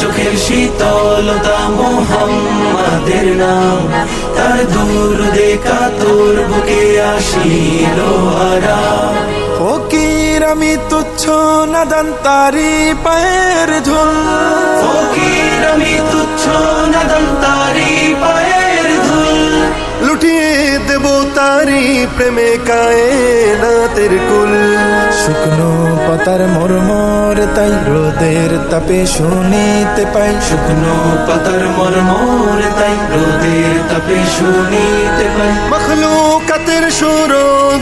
চোখের শীতলতা মোহাম্মদের নাম। তার দূর দেখা তোর বুকে আসিল আরাম ফকির আমি তুচ্ছ নাদান তারি পায়ের ঝুল ফকির আমি তুচ্ছ নাদন তারি পায়ের ধুল। লুটিয়ে দেব তারি প্রেমে কায়ে না তের কুল। শুকনো পাতার মরমর তাই রোদের তাপে শুনিতে পাই। শুকনো পাতার মরমর তাই রোদের তাপে শুনিতে পাই। মখলুকাতের সুর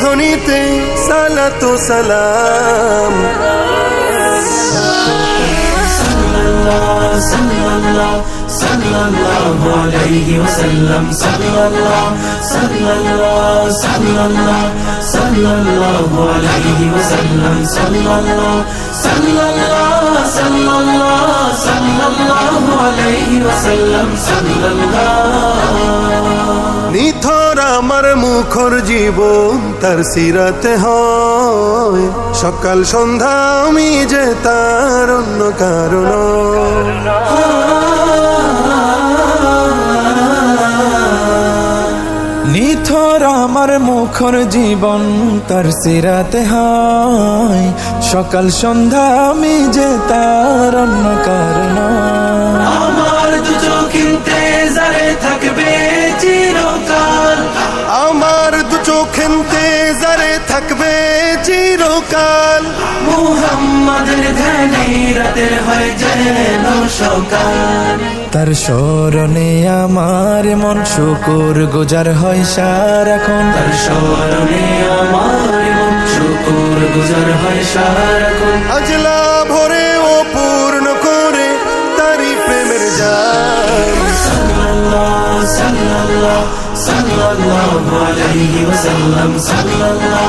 ধ্বনিতে সালাতো সালাম। sallallahu sallallahu alayhi wa sallam sallallahu sallallahu sallallahu sallallahu alayhi wa sallam sallallahu sallallahu sallallahu sallallahu alayhi wa sallam sallallahu নিথর আমার মুখর জীবন তার সিরাতে হয় সকাল সন্ধ্যা আমি যে তার অন্য কারণ নিথর আমার মুখর জীবন তার সিরাতে হয় সকাল সন্ধ্যা আমি যে তার অন্য কারণ। আমার দু চোখিনতে জারে থাকবে চিরকাল। আমার দু চোখেন্তে জারে থাকবে চিরকাল মুহাম্মাদের ধ্যানে রাতের হয় যেন সকাল তার স্মরণে আমার মন শুকুর গুজার হয় সারাক্ষণ। তার স্মরণে আমার মন শুকুর গুজার হয় সারাক্ষণ। আজলা ভরে ও পূর্ণ করে তারি প্রেমের জান সাল্লাল্লাহ সাল্লাল্লাহ সাল্লাল্লাহু আলাইহি ওয়াসাল্লাম সাল্লাল্লাহ।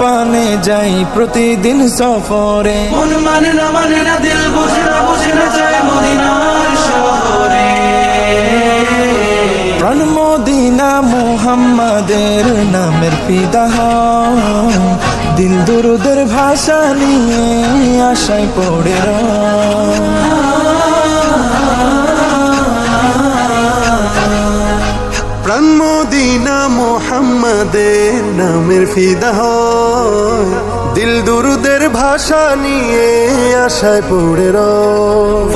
পানে যাই প্রতিদিন সফরে মন মানে না মানে না দিল বুঝে না বুঝে না মদিনার শহরে প্রাণ মদিনা মুহাম্মাদের নামের পিতা। দিল দুরুদের ভাষা নিয়ে আশায় পড়ে রয়। মোহাম্মদের নামের ফিদা হয়। দিল দুরুদের ভাষা নিয়ে আশায় পড়ে রয়।